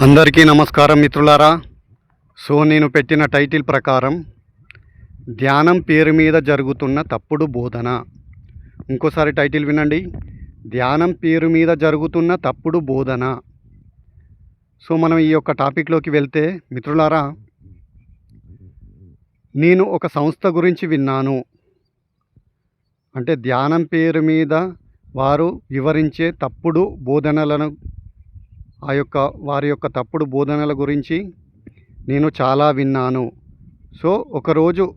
అందరికీ నమస్కారం మిత్రులారా. సో నేను పెట్టిన టైటిల్ ప్రకారం ధ్యానం పేరు మీద జరుగుతున్న తప్పుడు బోధన. ఇంకోసారి టైటిల్ వినండి. ధ్యానం పేరు మీద జరుగుతున్న తప్పుడు బోధన. సో మనం ఈ యొక్క టాపిక్లోకి వెళ్తే మిత్రులారా నేను ఒక సంస్థ గురించి విన్నాను. అంటే ధ్యానం పేరు మీద వారు వివరించే తప్పుడు బోధనలను ఆ యొక్క వారి యొక్క తప్పుడు బోధనల గురించి నేను చాలా విన్నాను. సో ఒకరోజు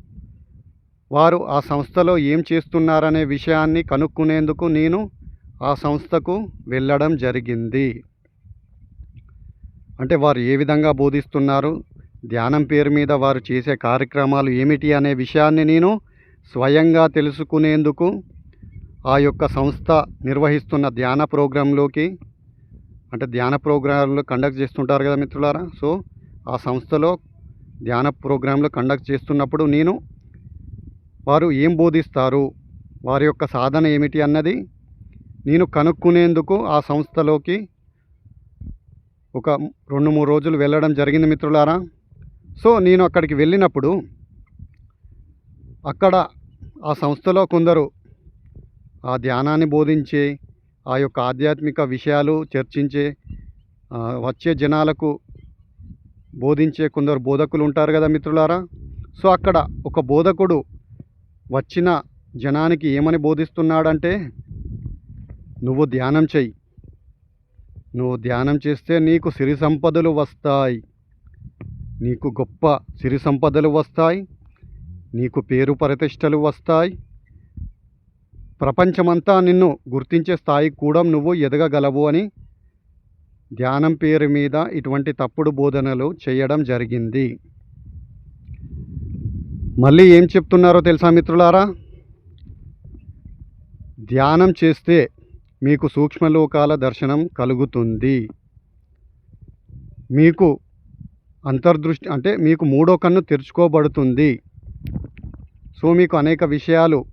వారు ఆ సంస్థలో ఏం చేస్తున్నారనే విషయాన్ని కనుక్కునేందుకు నేను ఆ సంస్థకు వెళ్ళడం జరిగింది. అంటే వారు ఏ విధంగా బోధిస్తున్నారు ధ్యానం పేరు మీద వారు చేసే కార్యక్రమాలు ఏమిటి అనే విషయాన్ని నేను స్వయంగా తెలుసుకునేందుకు ఆ యొక్క సంస్థ నిర్వహిస్తున్న ధ్యాన ప్రోగ్రాంలోకి అంటే ధ్యాన ప్రోగ్రాంలు కండక్ట్ చేస్తుంటారు కదా మిత్రులారా? సో ఆ సంస్థలో ధ్యాన ప్రోగ్రాంలు కండక్ట్ చేస్తున్నప్పుడు నేను వారు ఏం బోధిస్తారు? వారి యొక్క సాధన ఏమిటి అన్నది నేను కనుక్కునేందుకు ఆ సంస్థలోకి ఒక రెండు మూడు రోజులు వెళ్ళడం జరిగింది మిత్రులారా. సో నేను అక్కడికి వెళ్ళినప్పుడు అక్కడ ఆ సంస్థలో కొందరు ఆ ధ్యానాన్ని బోధించే ఆ యొక్క ఆధ్యాత్మిక విషయాలు చర్చించే వచ్చే జనాలకు బోధించే కొందరు బోధకులు ఉంటారు కదా మిత్రులారా? సో అక్కడ ఒక బోధకుడు వచ్చిన జనానికి ఏమని బోధిస్తున్నాడంటే నువ్వు ధ్యానం చెయ్యి. నువ్వు ధ్యానం చేస్తే నీకు సిరి సంపదలు వస్తాయి. నీకు గొప్ప సిరి సంపదలు వస్తాయి. నీకు పేరు ప్రతిష్టలు వస్తాయి. ప్రపంచమంతా నిన్ను గుర్తించే స్థాయికి కూడా నువ్వు ఎదగగలవు అని ధ్యానం పేరు మీద ఇటువంటి తప్పుడు బోధనలు చేయడం జరిగింది. మళ్ళీ ఏం చెప్తున్నారో తెలుసా మిత్రులారా? ధ్యానం చేస్తే మీకు సూక్ష్మలోకాల దర్శనం కలుగుతుంది. మీకు అంతర్దృష్టి అంటే మీకు మూడో కన్ను తెరుచుకోబడుతుంది. సో మీకు అనేక విషయాలు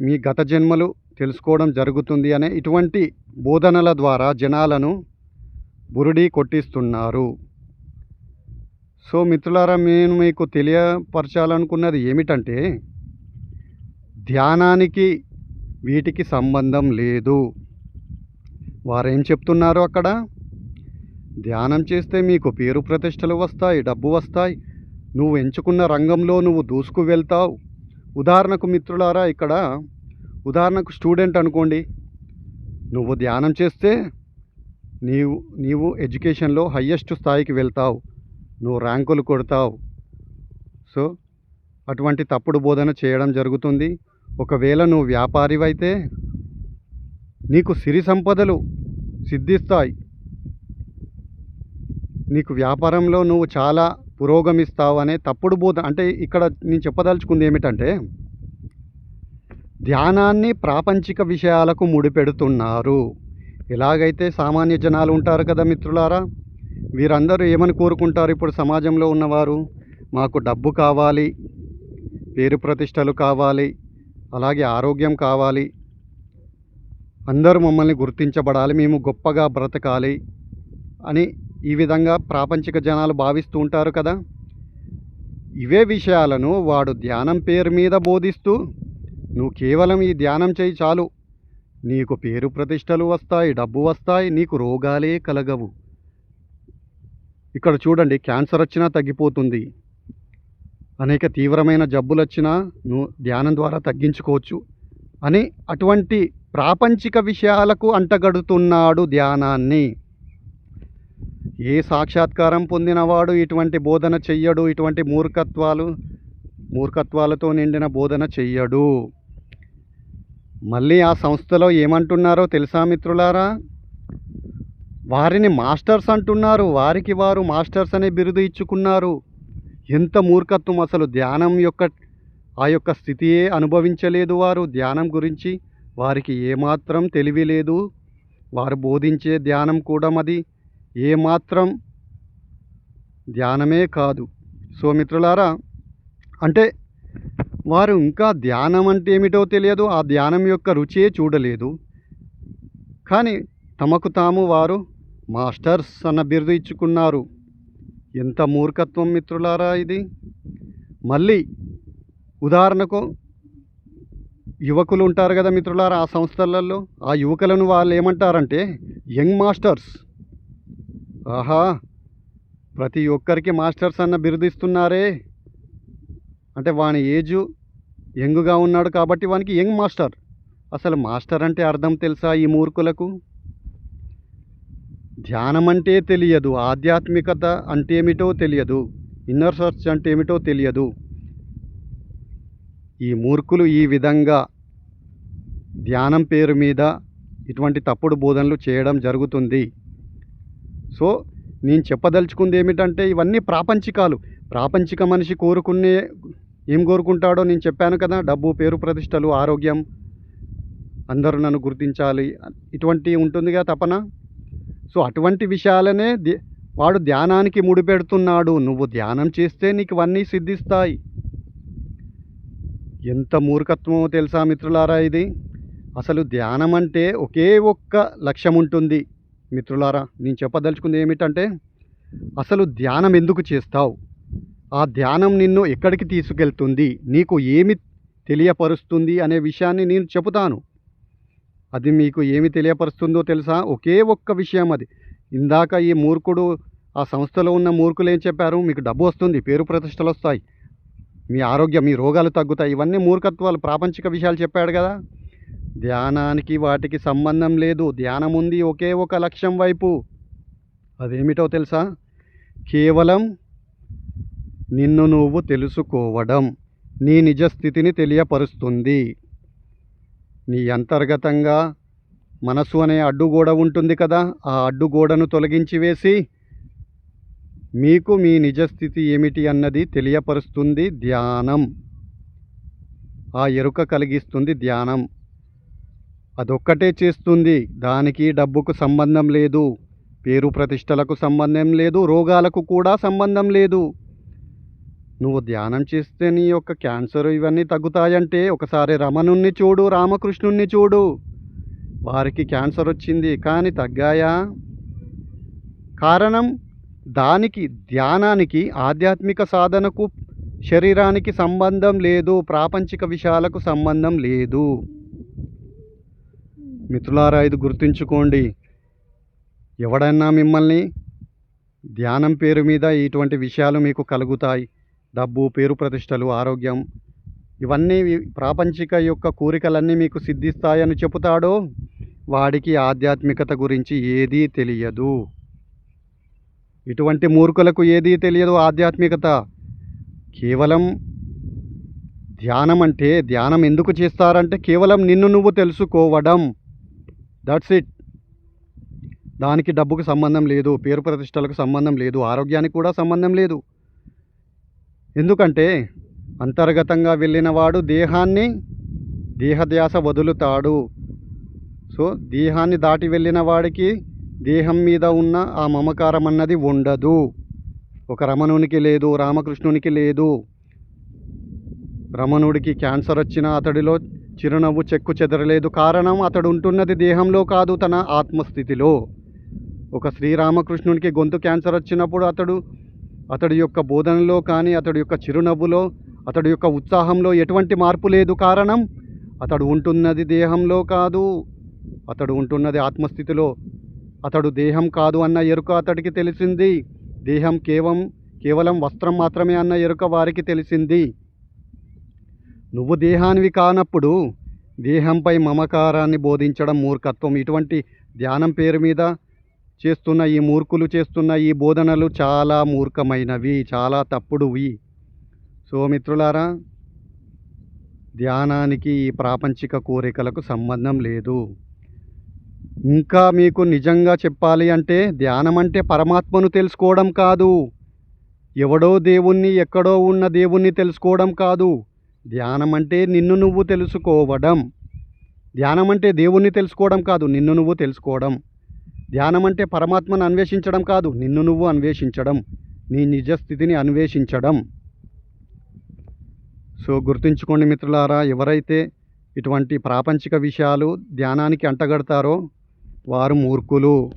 మీ గత జన్మలు తెలుసుకోవడం జరుగుతుంది అనే ఇటువంటి బోధనల ద్వారా జనాలను బురుడి కొట్టిస్తున్నారు. సో మిత్రులారా నేను మీకు తెలియపరచాలనుకున్నది ఏమిటంటే ధ్యానానికి వీటికి సంబంధం లేదు. వారేం చెప్తున్నారు అక్కడ? ధ్యానం చేస్తే మీకు పేరు ప్రతిష్టలు వస్తాయి డబ్బు వస్తాయి. నువ్వు ఎంచుకున్న రంగంలో నువ్వు దూసుకు వెళ్తావు ఉదాహరణకు మిత్రులారా ఇక్కడ ఉదాహరణకు స్టూడెంట్ అనుకోండి. నువ్వు ధ్యానం చేస్తే నీవు నీవు ఎడ్యుకేషన్లో హయ్యెస్ట్ స్థాయికి వెళ్తావు. నువ్వు ర్యాంకులు కొడతావు. సో అటువంటి తప్పుడు బోధన చేయడం జరుగుతుంది. ఒకవేళ నువ్వు వ్యాపారివైతే నీకు సిరి సంపదలు సిద్ధిస్తాయి. నీకు వ్యాపారంలో నువ్వు చాలా పురోగమిస్తావనే తప్పుడు బోధ. అంటే ఇక్కడ నేను చెప్పదలుచుకుంది ఏమిటంటే ధ్యానాన్ని ప్రాపంచిక విషయాలకు ముడిపెడుతున్నారు. ఎలాగైతే సామాన్య జనాలు ఉంటారు కదా మిత్రులారా వీరందరూ ఏమని కోరుకుంటారు ఇప్పుడు సమాజంలో ఉన్నవారు? మాకు డబ్బు కావాలి పేరు ప్రతిష్టలు కావాలి అలాగే ఆరోగ్యం కావాలి. అందరూ మమ్మల్ని గుర్తించబడాలి మేము గొప్పగా బ్రతకాలి అని ఈ విధంగా ప్రాపంచిక జనాలు భావిస్తూ ఉంటారు కదా. ఇవే విషయాలను వాడు ధ్యానం పేరు మీద బోధిస్తూ నువ్వు కేవలం ఈ ధ్యానం చేయి చాలు. నీకు పేరు ప్రతిష్టలు వస్తాయి డబ్బు వస్తాయి నీకు రోగాలే కలగవు. ఇక్కడ చూడండి క్యాన్సర్ వచ్చినా తగ్గిపోతుంది. అనేక తీవ్రమైన జబ్బులు వచ్చినా నువ్వు ధ్యానం ద్వారా తగ్గించుకోవచ్చు అని అటువంటి ప్రాపంచిక విషయాలకు అంటగడుతున్నాడు ధ్యానాన్ని. ఏ సాక్షాత్కారం పొందినవాడు ఇటువంటి బోధన చెయ్యడు? ఇటువంటి మూర్ఖత్వాలు మూర్ఖత్వాలతో నిండిన బోధన చెయ్యడు. మళ్ళీ ఆ సంస్థలో ఏమంటున్నారో తెలుసా మిత్రులారా? వారిని మాస్టర్స్ అంటున్నారు. వారికి వారు మాస్టర్స్ అనే బిరుదు ఇచ్చుకున్నారు. ఎంత మూర్ఖత్వం అసలు! ధ్యానం యొక్క ఆ యొక్క స్థితియే అనుభవించలేదు వారు. ధ్యానం గురించి వారికి ఏమాత్రం తెలివి లేదు. వారు బోధించే ధ్యానం కూడా అది ఏమాత్రం ధ్యానమే కాదు. సో మిత్రులారా అంటే వారు ఇంకా ధ్యానం అంటే ఏమిటో తెలియదు ఆ ధ్యానం యొక్క రుచియే చూడలేదు. కానీ తమకు తాము వారు మాస్టర్స్ అన్న బిరుదు ఇచ్చుకున్నారు ఎంత మూర్ఖత్వం మిత్రులారా ఇది. మళ్ళీ ఉదాహరణకు యువకులు ఉంటారు కదా మిత్రులారా ఆ సంస్థలలో ఆ యువకులను వాళ్ళు ఏమంటారంటే యంగ్ మాస్టర్స్. ఆహా ప్రతి ఒక్కరికి మాస్టర్స్ అన్న బిరుదిస్తున్నారే. అంటే వాని ఏజు యంగ్గా ఉన్నాడు కాబట్టి వానికి యంగ్ మాస్టర్. అసలు మాస్టర్ అంటే అర్థం తెలుసా ఈ మూర్ఖులకు? ధ్యానం అంటే తెలియదు ఆధ్యాత్మికత అంటే ఏమిటో తెలియదు ఇన్నర్ సర్చ్ అంటే ఏమిటో తెలియదు. ఈ మూర్ఖులు ఈ విధంగా ధ్యానం పేరు మీద ఇటువంటి తప్పుడు బోధనలు చేయడం జరుగుతుంది. సో నేను చెప్పదలుచుకుంది ఏమిటంటే ఇవన్నీ ప్రాపంచికాలు. ప్రాపంచిక మనిషి కోరుకునే ఏం కోరుకుంటాడో నేను చెప్పాను కదా డబ్బు పేరు ప్రతిష్టలు ఆరోగ్యం. అందరూ నన్ను గుర్తించాలి. ఇటువంటి ఉంటుందిగా తపన. సో అటువంటి విషయాలనే వాడు ధ్యానానికి ముడిపెడుతున్నాడు నువ్వు ధ్యానం చేస్తే నీకు ఇవన్నీ సిద్ధిస్తాయి. ఎంత మూర్ఖత్వమో తెలుసా మిత్రులారా ఇది? అసలు ధ్యానం అంటే ఒకే ఒక్క లక్ష్యం ఉంటుంది మిత్రులారా నేను చెప్పదలుచుకుంది ఏమిటంటే అసలు ధ్యానం ఎందుకు చేస్తావు? ఆ ధ్యానం నిన్ను ఎక్కడికి తీసుకెళ్తుంది? నీకు ఏమి తెలియపరుస్తుంది అనే విషయాన్ని నేను చెబుతాను. అది మీకు ఏమి తెలియపరుస్తుందో తెలుసా? ఒకే ఒక్క విషయం అది. ఇందాక ఈ మూర్ఖుడు ఆ సంస్థలో ఉన్న మూర్ఖులు ఏం చెప్పారు? మీకు డబ్బు వస్తుంది పేరు ప్రతిష్టలు వస్తాయి. మీ ఆరోగ్యం మీ రోగాలు తగ్గుతాయి. ఇవన్నీ మూర్ఖత్వాలు ప్రాపంచిక విషయాలు చెప్పాడు కదా? ధ్యానానికి వాటికి సంబంధం లేదు. ధ్యానం ఉంది ఒకే ఒక లక్ష్యం వైపు. అదేమిటో తెలుసా? కేవలం నిన్ను నువ్వు తెలుసుకోవడం నీ నిజ స్థితిని తెలియపరుస్తుంది. నీ అంతర్గతంగా మనసు అనే అడ్డుగోడ ఉంటుంది కదా. ఆ అడ్డుగోడను తొలగించి వేసి మీకు మీ నిజస్థితి ఏమిటి అన్నది తెలియపరుస్తుంది ధ్యానం. ఆ ఎరుక కలిగిస్తుంది ధ్యానం. అదొక్కటే చేస్తుంది. దానికి డబ్బుకు సంబంధం లేదు. పేరు ప్రతిష్టలకు సంబంధం లేదు. రోగాలకు కూడా సంబంధం లేదు. నువ్వు ధ్యానం చేస్తే నీ యొక్క క్యాన్సర్ ఇవన్నీ తగ్గుతాయంటే ఒకసారి రమణుణ్ణి చూడు రామకృష్ణుణ్ణి చూడు. వారికి క్యాన్సర్ వచ్చింది కానీ తగ్గాయా? కారణం? దానికి ధ్యానానికి ఆధ్యాత్మిక సాధనకు శరీరానికి సంబంధం లేదు. ప్రాపంచిక విషయాలకు సంబంధం లేదు. మిత్రులారా ఇది గుర్తుంచుకోండి. ఎవడన్నా మిమ్మల్ని ధ్యానం పేరు మీద ఇటువంటి విషయాలు మీకు కలుగుతాయి. డబ్బు పేరు ప్రతిష్టలు ఆరోగ్యం ఇవన్నీ ప్రాపంచిక యొక్క కోరికలన్నీ మీకు సిద్ధిస్తాయని చెబుతాడో వాడికి ఆధ్యాత్మికత గురించి ఏదీ తెలియదు. ఇటువంటి మూర్ఖులకు ఏదీ తెలియదు ఆధ్యాత్మికత. కేవలం ధ్యానం అంటే ధ్యానం ఎందుకు చేస్తారంటే కేవలం నిన్ను నువ్వు తెలుసుకోవడం. దట్స్ ఇట్ దానికి డబ్బుకు సంబంధం లేదు పేరు ప్రతిష్టలకు సంబంధం లేదు ఆరోగ్యానికి కూడా సంబంధం లేదు. ఎందుకంటే అంతర్గతంగా వెళ్ళిన వాడు దేహాన్ని దేహధ్యాస వదులుతాడు. సో దేహాన్ని దాటి వెళ్ళిన వాడికి దేహం మీద ఉన్న ఆ మమకారం అన్నది ఉండదు. ఒక రమణునికి లేదు రామకృష్ణునికి లేదు. రమణుడికి క్యాన్సర్ వచ్చినా అతడిలో చిరునవ్వు చెక్కు చెదరలేదు కారణం అతడు ఉంటున్నది దేహంలో కాదు తన ఆత్మస్థితిలో. ఒక శ్రీరామకృష్ణునికి గొంతు క్యాన్సర్ వచ్చినప్పుడు అతడు అతడి యొక్క బోధనలో కానీ అతడి యొక్క చిరునవ్వులో అతడి యొక్క ఉత్సాహంలో ఎటువంటి మార్పు లేదు కారణం అతడు ఉంటున్నది దేహంలో కాదు అతడు ఉంటున్నది ఆత్మస్థితిలో. అతడు దేహం కాదు అన్న ఎరుక అతడికి తెలిసింది. దేహం కేవలం కేవలం వస్త్రం మాత్రమే అన్న ఎరుక వారికి తెలిసింది. నువ్వు దేహానివి కానప్పుడు దేహంపై మమకారాన్ని బోధించడం మూర్ఖత్వం. ఇటువంటి ధ్యానం పేరు మీద చేస్తున్న ఈ మూర్ఖులు చేస్తున్న ఈ బోధనలు చాలా మూర్ఖమైనవి చాలా తప్పుడువి. సో మిత్రులారా ధ్యానానికి ఈ ప్రాపంచిక కోరికలకు సంబంధం లేదు. ఇంకా మీకు నిజంగా చెప్పాలి అంటే ధ్యానం అంటే పరమాత్మను తెలుసుకోవడం కాదు. ఎవడో దేవుణ్ణి ఎక్కడో ఉన్న దేవుణ్ణి తెలుసుకోవడం కాదు. ధ్యానం అంటే నిన్ను నువ్వు తెలుసుకోవడం. ధ్యానం అంటే దేవుణ్ణి తెలుసుకోవడం కాదు నిన్ను నువ్వు తెలుసుకోవడం. ధ్యానం అంటే పరమాత్మను అన్వేషించడం కాదు నిన్ను నువ్వు అన్వేషించడం. నీ నిజ స్థితిని అన్వేషించడం. సో గుర్తుంచుకోండి మిత్రులారా ఎవరైతే ఇటువంటి ప్రాపంచిక విషయాలు ధ్యానానికి అంటగడతారో వారు మూర్ఖులు.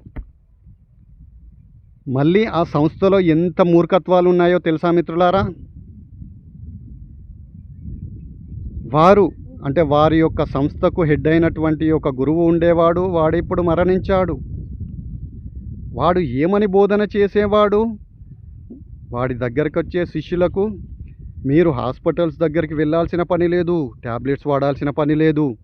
మళ్ళీ ఆ సంస్థలో ఎంత మూర్ఖత్వాలు ఉన్నాయో తెలుసా మిత్రులారా? వారు అంటే వారి యొక్క సంస్థకు హెడ్ అయినటువంటి ఒక గురువు ఉండేవాడు వాడు ఇప్పుడు మరణించాడు. వాడు ఏమని బోధన చేసేవాడు? వాడి దగ్గరికి వచ్చే శిష్యులకు మీరు హాస్పిటల్స్ దగ్గరికి వెళ్ళాల్సిన పని లేదు ట్యాబ్లెట్స్ వాడాల్సిన పని లేదు.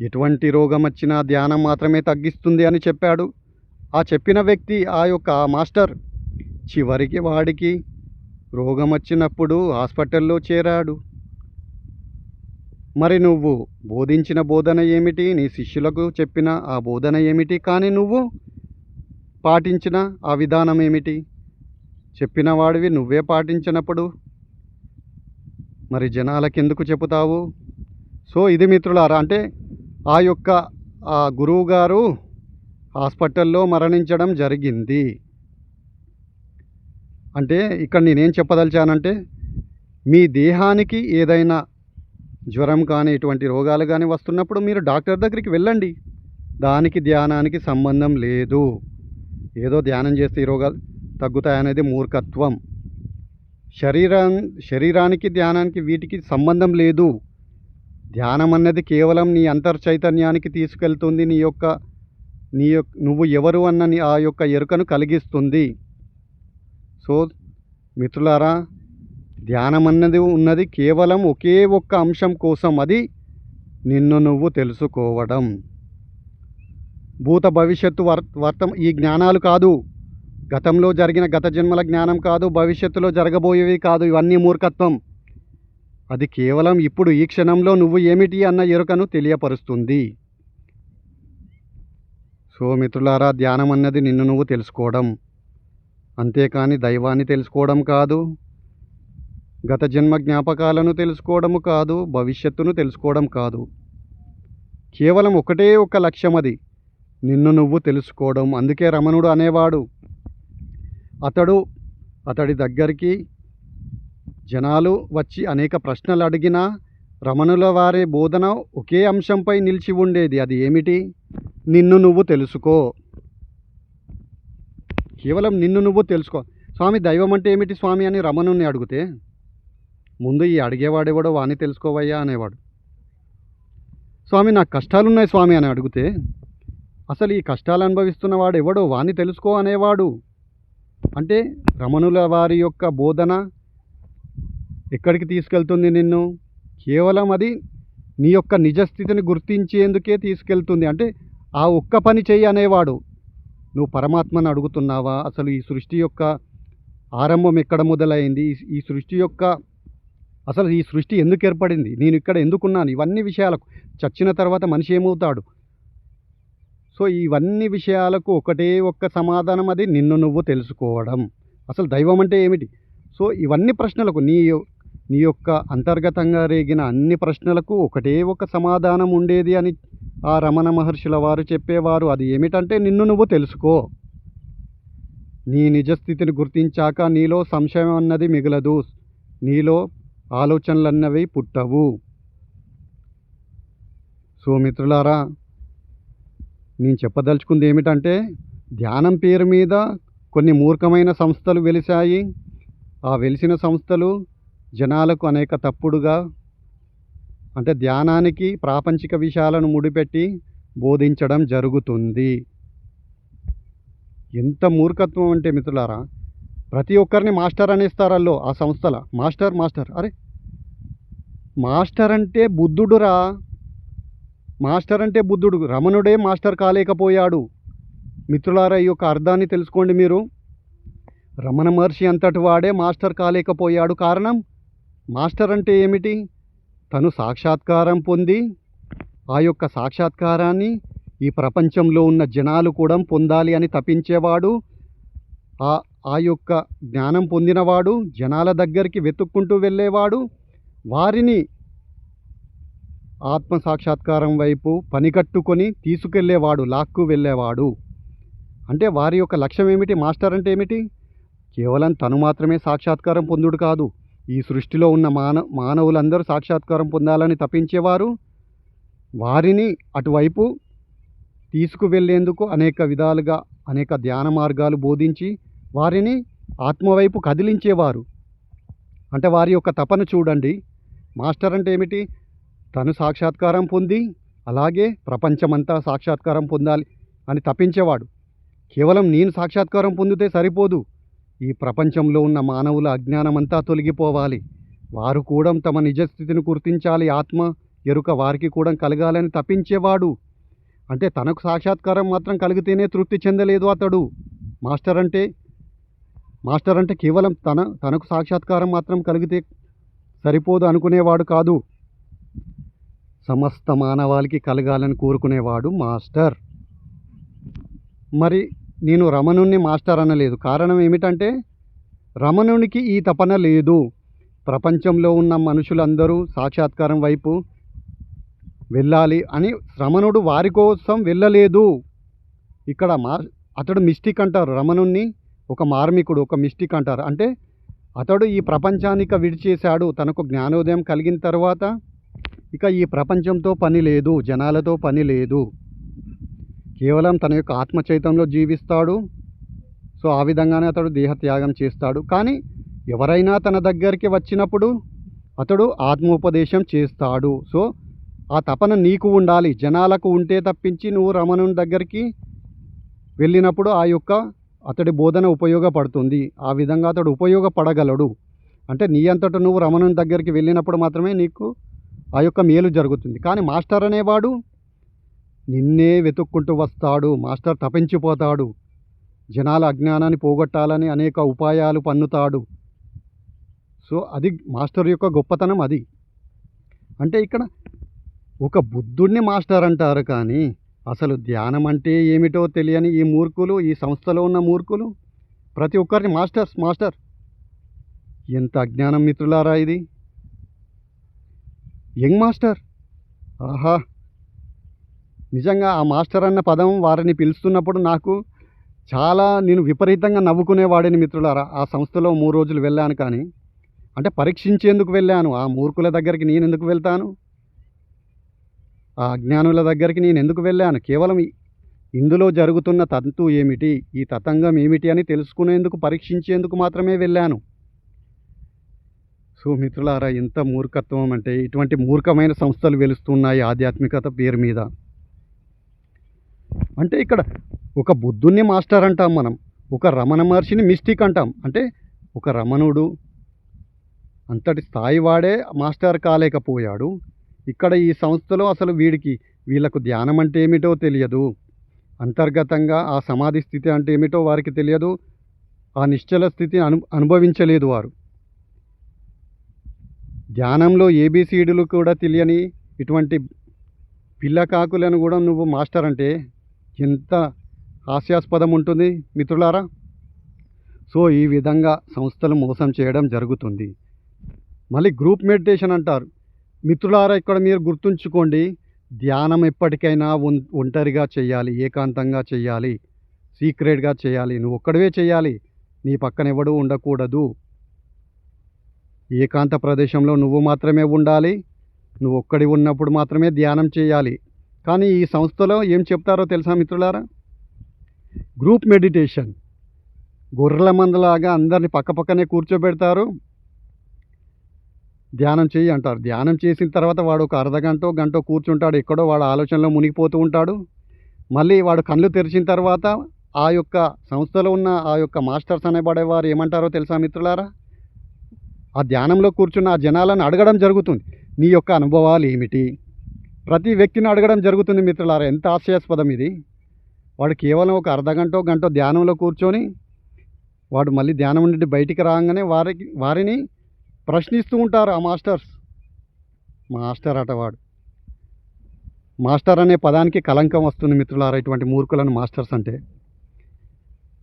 ఎటువంటి రోగం వచ్చినా ధ్యానం మాత్రమే తగ్గిస్తుంది అని చెప్పాడు. ఆ చెప్పిన వ్యక్తి ఆ యొక్క మాస్టర్ చివరికి వాడికి రోగం వచ్చినప్పుడు హాస్పిటల్లో చేరాడు. మరి నువ్వు బోధించిన బోధన ఏమిటి? నీ శిష్యులకు చెప్పిన ఆ బోధన ఏమిటి? కానీ నువ్వు పాటించిన ఆ విధానం ఏమిటి? చెప్పిన వాడివి నువ్వే పాటించినప్పుడు మరి జనాలకెందుకు చెబుతావు? సో ఇది మిత్రులారా అంటే ఆ యొక్క ఆ గురువు గారు హాస్పిటల్లో మరణించడం జరిగింది. అంటే ఇక్కడ నేనేం చెప్పదలిచానంటే మీ దేహానికి ఏదైనా జ్వరం కానీ ఇటువంటి రోగాలు కానీ వస్తున్నప్పుడు మీరు డాక్టర్ దగ్గరికి వెళ్ళండి. దానికి ధ్యానానికి సంబంధం లేదు. ఏదో ధ్యానం చేస్తే ఈ రోగాలు తగ్గుతాయనేది మూర్ఖత్వం. శరీరం శరీరానికి ధ్యానానికి వీటికి సంబంధం లేదు. ధ్యానం అన్నది కేవలం నీ అంతర్ చైతన్యానికి తీసుకెళ్తుంది. నీ యొక్క నీ యొక్క నువ్వు ఎవరు అన్న నీ ఆ యొక్క ఎరుకను కలిగిస్తుంది. సో మిత్రులారా ధ్యానం అన్నది ఉన్నది కేవలం ఒకే ఒక్క అంశం కోసం అది నిన్ను నువ్వు తెలుసుకోవడం. భూత భవిష్యత్తు వర్ వర్తం ఈ జ్ఞానాలు కాదు. గతంలో జరిగిన గత జన్మల జ్ఞానం కాదు భవిష్యత్తులో జరగబోయేవి కాదు ఇవన్నీ మూర్ఖత్వం. అది కేవలం ఇప్పుడు ఈ క్షణంలో నువ్వు ఏమిటి అన్న ఎరుకను తెలియపరుస్తుంది. సో మిత్రులారా ధ్యానం అన్నది నిన్ను నువ్వు తెలుసుకోవడం. అంతేకాని దైవాన్ని తెలుసుకోవడం కాదు. గత జన్మ జ్ఞాపకాలను తెలుసుకోవడము కాదు. భవిష్యత్తును తెలుసుకోవడం కాదు. కేవలం ఒకటే ఒక లక్ష్యం అది నిన్ను నువ్వు తెలుసుకోవడం. అందుకే రమణుడు అనేవాడు. అతడు అతడి దగ్గరికి జనాలు వచ్చి అనేక ప్రశ్నలు అడిగినా రమణుల వారి బోధన ఒకే అంశంపై నిలిచి ఉండేది. అది ఏమిటి? నిన్ను నువ్వు తెలుసుకో. కేవలం నిన్ను నువ్వు తెలుసుకో. స్వామి దైవం అంటే ఏమిటి స్వామి అని రమణుని అడిగితే ముందు ఈ అడిగేవాడెవడో వాణి తెలుసుకోవయ్యా అనేవాడు. స్వామి నాకు కష్టాలున్నాయి స్వామి అని అడిగితే అసలు ఈ కష్టాలు అనుభవిస్తున్న వాడు ఎవడో వాణ్ణి తెలుసుకో అనేవాడు. అంటే రమణుల వారి యొక్క బోధన ఎక్కడికి తీసుకెళ్తుంది నిన్ను? కేవలం అది నీ యొక్క నిజస్థితిని గుర్తించేందుకే తీసుకెళ్తుంది. అంటే ఆ ఒక్క పని చెయ్యి అనేవాడు. నువ్వు పరమాత్మను అడుగుతున్నావా? అసలు ఈ సృష్టి యొక్క ఆరంభం ఎక్కడ మొదలైంది? ఈ- సృష్టి యొక్క అసలు ఈ సృష్టి ఎందుకు ఏర్పడింది? నేను ఇక్కడ ఎందుకున్నాను? ఇవన్నీ విషయాలకు చచ్చిన తర్వాత మనిషి ఏమవుతాడు? సో ఇవన్నీ విషయాలకు ఒకటే ఒక్క సమాధానం అది నిన్ను నువ్వు తెలుసుకోవడం. అసలు దైవం అంటే ఏమిటి? సో ఇవన్నీ ప్రశ్నలకు నీ నీ యొక్క అంతర్గతంగా రేగిన అన్ని ప్రశ్నలకు ఒకటే ఒక సమాధానం ఉండేది అని ఆ రమణ మహర్షుల వారు చెప్పేవారు అది ఏమిటంటే నిన్ను నువ్వు తెలుసుకో. నీ నిజస్థితిని గుర్తించాక నీలో సంశయం అన్నది మిగలదు. నీలో ఆలోచనలన్నవి పుట్టవు. సో మిత్రులారా నేను చెప్పదలుచుకుంది ఏమిటంటే ధ్యానం పేరు మీద కొన్ని మూర్ఖమైన సంస్థలు వెలిశాయి. ఆ వెలిసిన సంస్థలు జనాలకు అనేక తప్పుడుగా అంటే ధ్యానానికి ప్రాపంచిక విషయాలను ముడిపెట్టి బోధించడం జరుగుతుంది. ఎంత మూర్ఖత్వం అంటే మిత్రులారా ప్రతి ఒక్కరిని మాస్టర్ అనేస్తారల్లో ఆ సంస్థల. Master master. అరే మాస్టర్ అంటే బుద్ధుడురా. మాస్టర్ అంటే బుద్ధుడు. రమణుడే మాస్టర్ కాలేకపోయాడు. మిత్రులారా ఈ యొక్క అర్థాన్ని తెలుసుకోండి మీరు. రమణ మహర్షి అంతటి వాడే మాస్టర్ కాలేకపోయాడు. కారణం మాస్టర్ అంటే ఏమిటి? తను సాక్షాత్కారం పొంది ఆ యొక్క సాక్షాత్కారాన్ని ఈ ప్రపంచంలో ఉన్న జనాలు కూడా పొందాలి అని తప్పించేవాడు ఆ ఆ యొక్క జ్ఞానం పొందినవాడు జనాల దగ్గరికి వెతుక్కుంటూ వెళ్ళేవాడు. వారిని ఆత్మ సాక్షాత్కారం వైపు పనికట్టుకొని తీసుకెళ్ళేవాడు లాక్కు వెళ్ళేవాడు. అంటే వారి యొక్క లక్ష్యం ఏమిటి మాస్టర్ అంటే ఏమిటి? కేవలం తను మాత్రమే సాక్షాత్కారం పొందుడు కాదు. ఈ సృష్టిలో ఉన్న మాన మానవులందరూ సాక్షాత్కారం పొందాలని తప్పించేవారు వారిని అటువైపు తీసుకువెళ్ళేందుకు అనేక విధాలుగా అనేక ధ్యాన మార్గాలు బోధించి వారిని ఆత్మవైపు కదిలించేవారు. అంటే వారి యొక్క తపన చూడండి. మాస్టర్ అంటే ఏమిటి? తను సాక్షాత్కారం పొంది అలాగే ప్రపంచమంతా సాక్షాత్కారం పొందాలి అని తప్పించేవాడు కేవలం నేను సాక్షాత్కారం పొందితే సరిపోదు. ఈ ప్రపంచంలో ఉన్న మానవుల అజ్ఞానమంతా తొలగిపోవాలి. వారు కూడా తమ నిజస్థితిని గుర్తించాలి. ఆత్మ ఎరుక వారికి కూడా కలగాలని తప్పించేవాడు అంటే తనకు సాక్షాత్కారం మాత్రం కలిగితేనే తృప్తి చెందలేదు అతడు. మాస్టర్ అంటే మాస్టర్ అంటే కేవలం తన తనకు సాక్షాత్కారం మాత్రం కలిగితే సరిపోదు అనుకునేవాడు కాదు. సమస్త మానవాళికి కలగాలని కోరుకునేవాడు మాస్టర్. మరి నేను రమణుణ్ణి మాస్టర్ అనలేదు. కారణం ఏమిటంటే రమణునికి ఈ తపన లేదు. ప్రపంచంలో ఉన్న మనుషులందరూ సాక్షాత్కారం వైపు వెళ్ళాలి అని రమణుడు వారి కోసం వెళ్ళలేదు. ఇక్కడ మా అతడు మిస్టిక్ అంటారు. రమణుణ్ణి ఒక మార్మికుడు ఒక మిస్టిక్ అంటారు. అంటే అతడు ఈ ప్రపంచానికి విడిచేశాడు. తనకు జ్ఞానోదయం కలిగిన తర్వాత ఇక ఈ ప్రపంచంతో పని లేదు జనాలతో పని లేదు. కేవలం తన యొక్క ఆత్మచైతంలో జీవిస్తాడు. సో ఆ విధంగానే అతడు దేహత్యాగం చేస్తాడు. కానీ ఎవరైనా తన దగ్గరికి వచ్చినప్పుడు అతడు ఆత్మోపదేశం చేస్తాడు. సో ఆ తపన నీకు ఉండాలి. జనాలకు ఉంటే తప్పించి నువ్వు రమణుని దగ్గరికి వెళ్ళినప్పుడు ఆ యొక్క అతడి బోధన ఉపయోగపడుతుంది. ఆ విధంగా అతడు ఉపయోగపడగలడు. అంటే నీ అంతట నువ్వు రమణుని దగ్గరికి వెళ్ళినప్పుడు మాత్రమే నీకు ఆ యొక్క మేలు జరుగుతుంది. కానీ మాస్టర్ అనేవాడు నిన్నే వెతుక్కుంటూ వస్తాడు మాస్టర్ తపించిపోతాడు. జనాల అజ్ఞానాన్ని పోగొట్టాలని అనేక ఉపాయాలు పన్నుతాడు. సో అది మాస్టర్ యొక్క గొప్పతనం అది. అంటే ఇక్కడ ఒక బుద్ధుడిని మాస్టర్ అంటారు కానీ అసలు ధ్యానం అంటే ఏమిటో తెలియని ఈ మూర్ఖులు ఈ సంస్థలో ఉన్న మూర్ఖులు? ప్రతి ఒక్కరిని మాస్టర్స్ మాస్టర్. ఎంత అజ్ఞానం మిత్రులారా ఇది? Young master. ఆహా! నిజంగా ఆ మాస్టర్ అన్న పదం వారిని పిలుస్తున్నప్పుడు నాకు చాలా నేను విపరీతంగా నవ్వుకునేవాడిని మిత్రులారా. ఆ సంస్థలో మూడు రోజులు వెళ్ళాను కానీ అంటే పరీక్షించేందుకు వెళ్ళాను. ఆ మూర్ఖుల దగ్గరికి నేను ఎందుకు వెళ్తాను? ఆ అజ్ఞానుల దగ్గరికి నేను ఎందుకు వెళ్ళాను? కేవలం ఇందులో జరుగుతున్న తంతు ఏమిటి? ఈ తతంగం ఏమిటి అని తెలుసుకునేందుకు పరీక్షించేందుకు మాత్రమే వెళ్ళాను. సో మిత్రులారా ఎంత మూర్ఖత్వం అంటే ఇటువంటి మూర్ఖమైన సంస్థలు వెలుస్తున్నాయి ఆధ్యాత్మికత పేరు మీద. అంటే ఇక్కడ ఒక బుద్ధుణ్ణి మాస్టర్ అంటాం మనం ఒక రమణ మహర్షిని మిస్టిక్ అంటాం. అంటే ఒక రమణుడు అంతటి స్థాయి వాడే మాస్టర్ కాలేకపోయాడు. ఇక్కడ ఈ సంస్థలో అసలు వీడికి వీళ్ళకు ధ్యానం అంటే ఏమిటో తెలియదు. అంతర్గతంగా ఆ సమాధి స్థితి అంటే ఏమిటో వారికి తెలియదు. ఆ నిశ్చల స్థితిని అను అనుభవించలేదు వారు. ధ్యానంలో ఏబిసిడీలు కూడా తెలియని ఇటువంటి పిల్లకాకులను కూడా నువ్వు మాస్టర్ అంటే ఎంత హాస్యాస్పదం ఉంటుంది మిత్రులారా? సో ఈ విధంగా సంస్థలు మోసం చేయడం జరుగుతుంది. మళ్ళీ గ్రూప్ మెడిటేషన్ అంటారు. మిత్రులారా ఇక్కడ మీరు గుర్తుంచుకోండి ధ్యానం ఎప్పటికైనా ఒం- ఒంటరిగా చేయాలి ఏకాంతంగా చేయాలి సీక్రెట్గా చేయాలి. నువ్వు ఒక్కడివే చేయాలి నీ పక్కన ఎవడు ఉండకూడదు. ఏకాంత ప్రదేశంలో నువ్వు మాత్రమే ఉండాలి నువ్వు ఒక్కడి ఉన్నప్పుడు మాత్రమే ధ్యానం చేయాలి. కానీ ఈ సంస్థలో ఏం చెప్తారో తెలుసా మిత్రులారా? Group meditation. గొర్రెల మందలాగా అందరిని పక్కపక్కనే కూర్చోబెడతారు. ధ్యానం చేయి అంటారు. ధ్యానం చేసిన తర్వాత వాడు ఒక అర్ధగంట గంట కూర్చుంటాడు. ఎక్కడో వాడు ఆలోచనలో మునిగిపోతూ ఉంటాడు. మళ్ళీ వాడు కళ్ళు తెరిచిన తర్వాత ఆ యొక్క సంస్థలో ఉన్న ఆ యొక్క మాస్టర్స్ అనేబడేవారు ఏమంటారో తెలుసా మిత్రులారా? ఆ ధ్యానంలో కూర్చున్న ఆ జనాలను అడగడం జరుగుతుంది. నీ యొక్క అనుభవాలు ఏమిటి? ప్రతి వ్యక్తిని అడగడం జరుగుతుంది మిత్రులారా ఎంత హాస్యాస్పదం ఇది? వాడు కేవలం ఒక అర్ధగంటో గంటో ధ్యానంలో కూర్చొని వాడు మళ్ళీ ధ్యానం నుండి బయటికి రాగానే వారికి వారిని ప్రశ్నిస్తూ ఉంటారు ఆ మాస్టర్స్. మాస్టర్ అటవాడు మాస్టర్ అనే పదానికి కలంకం వస్తుంది మిత్రులారా ఇటువంటి మూర్ఖులను మాస్టర్స్ అంటే.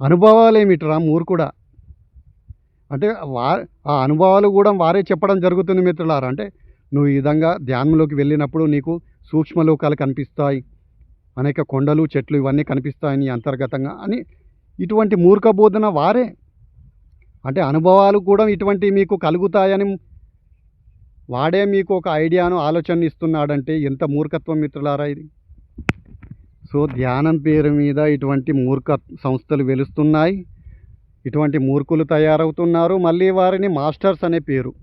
అనుభవాలు ఏమిటిరా మూర్ఖుడా? అంటే వా ఆ అనుభవాలు కూడా వారే చెప్పడం జరుగుతుంది మిత్రులారా అంటే నువ్వు ఈ విధంగా ధ్యానంలోకి వెళ్ళినప్పుడు నీకు సూక్ష్మలోకాలు కనిపిస్తాయి. అనేక కొండలు చెట్లు ఇవన్నీ కనిపిస్తాయి అంతర్గతంగా అని ఇటువంటి మూర్ఖ బోధన వారే. అంటే అనుభవాలు కూడా ఇటువంటి మీకు కలుగుతాయని వాడే మీకు ఒక ఐడియాను ఆలోచన ఇస్తున్నాడంటే ఎంత మూర్ఖత్వం మిత్రులారా ఇది. సో ధ్యానం పేరు మీద ఇటువంటి మూర్ఖ సంస్థలు వెలుస్తున్నాయి. ఇటువంటి మూర్ఖులు తయారవుతున్నారు. మళ్ళీ వారిని మాస్టర్స్ అనే పేరు.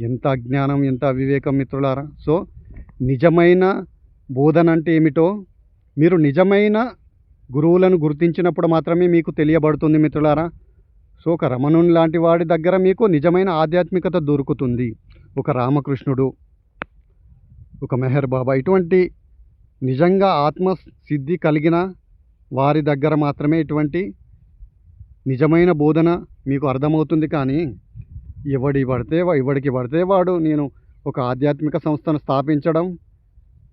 ఎంత అజ్ఞానం ఎంత అవివేకం మిత్రులారా. సో నిజమైన బోధన అంటే ఏమిటో? మీరు నిజమైన గురువులను గుర్తించినప్పుడు మాత్రమే మీకు తెలియబడుతుంది మిత్రులారా. సో ఒక రమణుని లాంటి వాడి దగ్గర మీకు నిజమైన ఆధ్యాత్మికత దొరుకుతుంది. ఒక రామకృష్ణుడు ఒక మెహర్ బాబా ఇటువంటి నిజంగా ఆత్మ సిద్ధి కలిగిన వారి దగ్గర మాత్రమే ఇటువంటి నిజమైన బోధన మీకు అర్థమవుతుంది కానీ ఎవడి పడితే వా- ఎవడికి పడితే వాడు నేను ఒక ఆధ్యాత్మిక సంస్థను స్థాపించడం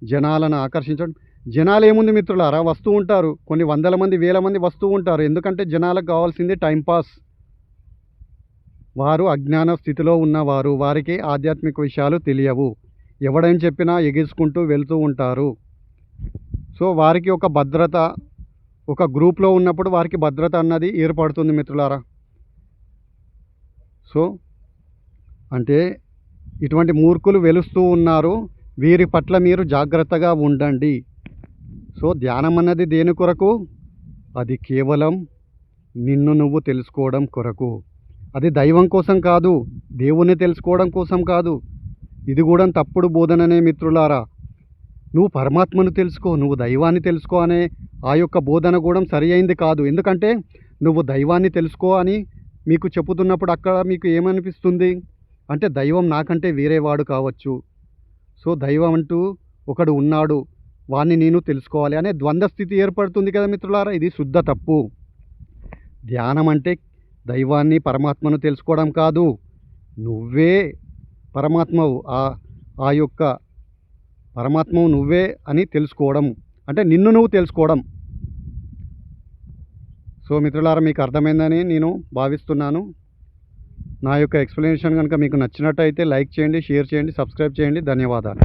జనాలను ఆకర్షించడం. జనాలు ఏముంది మిత్రులారా? వస్తూ ఉంటారు. కొన్ని వందల మంది వేల మంది వస్తూ ఉంటారు. ఎందుకంటే జనాలకు కావాల్సింది టైంపాస్ వారు అజ్ఞాన స్థితిలో ఉన్నవారు. వారికి ఆధ్యాత్మిక విషయాలు తెలియవు. ఎవడేం చెప్పినా ఎగిసుకుంటూ వెళ్తూ ఉంటారు. సో వారికి ఒక భద్రత ఒక గ్రూప్లో ఉన్నప్పుడు వారికి భద్రత అన్నది ఏర్పడుతుంది మిత్రులారా. సో అంటే ఇటువంటి మూర్ఖులు వెలుస్తూ ఉన్నారు. వీరి పట్ల మీరు జాగ్రత్తగా ఉండండి. సో ధ్యానం అన్నది దేని కొరకు? అది కేవలం నిన్ను నువ్వు తెలుసుకోవడం కొరకు. అది దైవం కోసం కాదు దేవుణ్ణి తెలుసుకోవడం కోసం కాదు. ఇది కూడా తప్పుడు బోధననే మిత్రులారా. నువ్వు పరమాత్మను తెలుసుకో నువ్వు దైవాన్ని తెలుసుకో అనే ఆ యొక్క బోధన కూడా సరి అయింది కాదు. ఎందుకంటే నువ్వు దైవాన్ని తెలుసుకో అని మీకు చెబుతున్నప్పుడు అక్కడ మీకు ఏమనిపిస్తుంది? అంటే దైవం నాకంటే వేరేవాడు కావచ్చు. సో దైవం అంటూ ఒకడు ఉన్నాడు. వాణ్ణి నేను తెలుసుకోవాలి అనే ద్వంద్వ స్థితి ఏర్పడుతుంది కదా మిత్రులారా? ఇది శుద్ధ తప్పు. ధ్యానం అంటే దైవాన్ని పరమాత్మను తెలుసుకోవడం కాదు. నువ్వే పరమాత్మవు. ఆ ఆ యొక్క పరమాత్మవు నువ్వే అని తెలుసుకోవడం. అంటే నిన్ను నువ్వు తెలుసుకోవడం. సో మిత్రులారా మీకు అర్థమైందని నేను భావిస్తున్నాను. నా యొక్క ఎక్స్ప్లెనేషన్ కనుక మీకు నచ్చినట్టయితే లైక్ చేయండి షేర్ చేయండి సబ్స్క్రైబ్ చేయండి. ధన్యవాదాలు.